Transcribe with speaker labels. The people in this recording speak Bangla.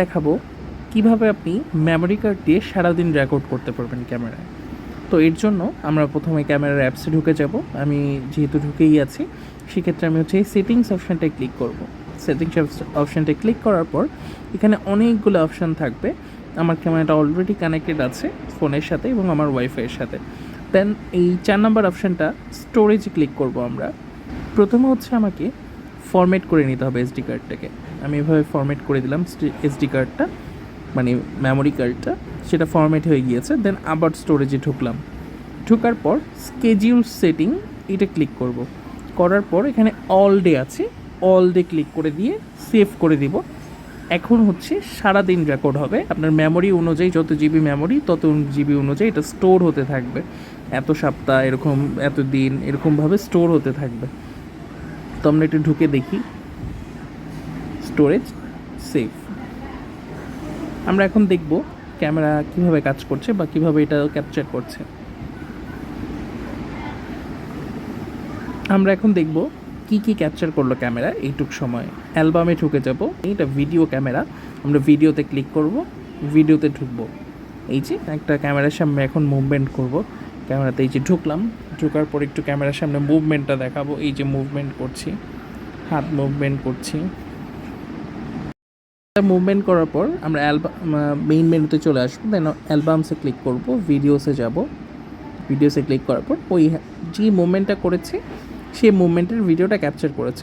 Speaker 1: দেখাবো কীভাবে আপনি মেমোরি কার্ড দিয়ে সারাদিন রেকর্ড করতে পারবেন ক্যামেরায়। তো এর জন্য আমরা প্রথমে ক্যামেরার অ্যাপসে ঢুকে যাব। আমি যেহেতু ঢুকেই আছি, সেক্ষেত্রে আমি হচ্ছে সেটিংস অপশানটায় ক্লিক করব। সেটিংস অপশানটায় ক্লিক করার পর এখানে অনেকগুলো অপশান থাকবে। আমার ক্যামেরাটা অলরেডি কানেক্টেড আছে ফোনের সাথে এবং আমার ওয়াইফাইয়ের সাথে। দেন এই চার নাম্বার অপশানটা স্টোরেজে ক্লিক করব আমরা। প্রথমে হচ্ছে আমাকে ফরম্যাট করে নিতে হবে এসডি কার্ডটাকে আমি এভাবে ফরম্যাট করে দিলাম এসডি কার্ডটা মানে মেমোরি কার্ডটা সেটা ফরম্যাট হয়ে গিয়েছে দেন আবার স্টোরেজে ঢুকলাম। ঢোকার পর স্কেজিউল সেটিং এটা ক্লিক করব। করার পর এখানে অল ডে আছে অল ডে ক্লিক করে দিয়ে সেভ করে দিব। এখন হচ্ছে সারা দিন রেকর্ড হবে। আপনার মেমোরি অনুযায়ী যত জিবি মেমোরি তত জিবি অনুযায়ী এটা স্টোর হতে থাকবে। এত সপ্তাহ, এরকম এত দিন এরকমভাবে স্টোর হতে থাকবে। তো আমরা একটু ঢুকে দেখি। স্টোরেজ সেফ আমরা এখন দেখব ক্যামেরা কীভাবে কাজ করছে বা কীভাবে এটা ক্যাপচার করছে। আমরা এখন দেখব কি কি ক্যাপচার করল ক্যামেরা এইটুক সময়। অ্যালবামে ঢুকে যাব, এটা ভিডিও ক্যামেরা। আমরা ভিডিওতে ক্লিক করব ভিডিওতে ঢুকবো। এই যে একটা ক্যামেরার সামনে এখন মুভমেন্ট করব। ক্যামেরাতে এই যে ঢুকলাম, ঢুকার পর একটু ক্যামেরার সামনে মুভমেন্টটা দেখাবো। এই যে মুভমেন্ট করছি, হাত মুভমেন্ট করছি। মুভমেন্ট করার পর আমরা অ্যালবাম মেইন মেনুতে চলে আসব দেন অ্যালবামসে ক্লিক করব ভিডিওসে যাব। ভিডিওসে ক্লিক করার পর ওই যে মুভমেন্টটা করেছে সেই মুভমেন্টের ভিডিওটা ক্যাপচার করেছে।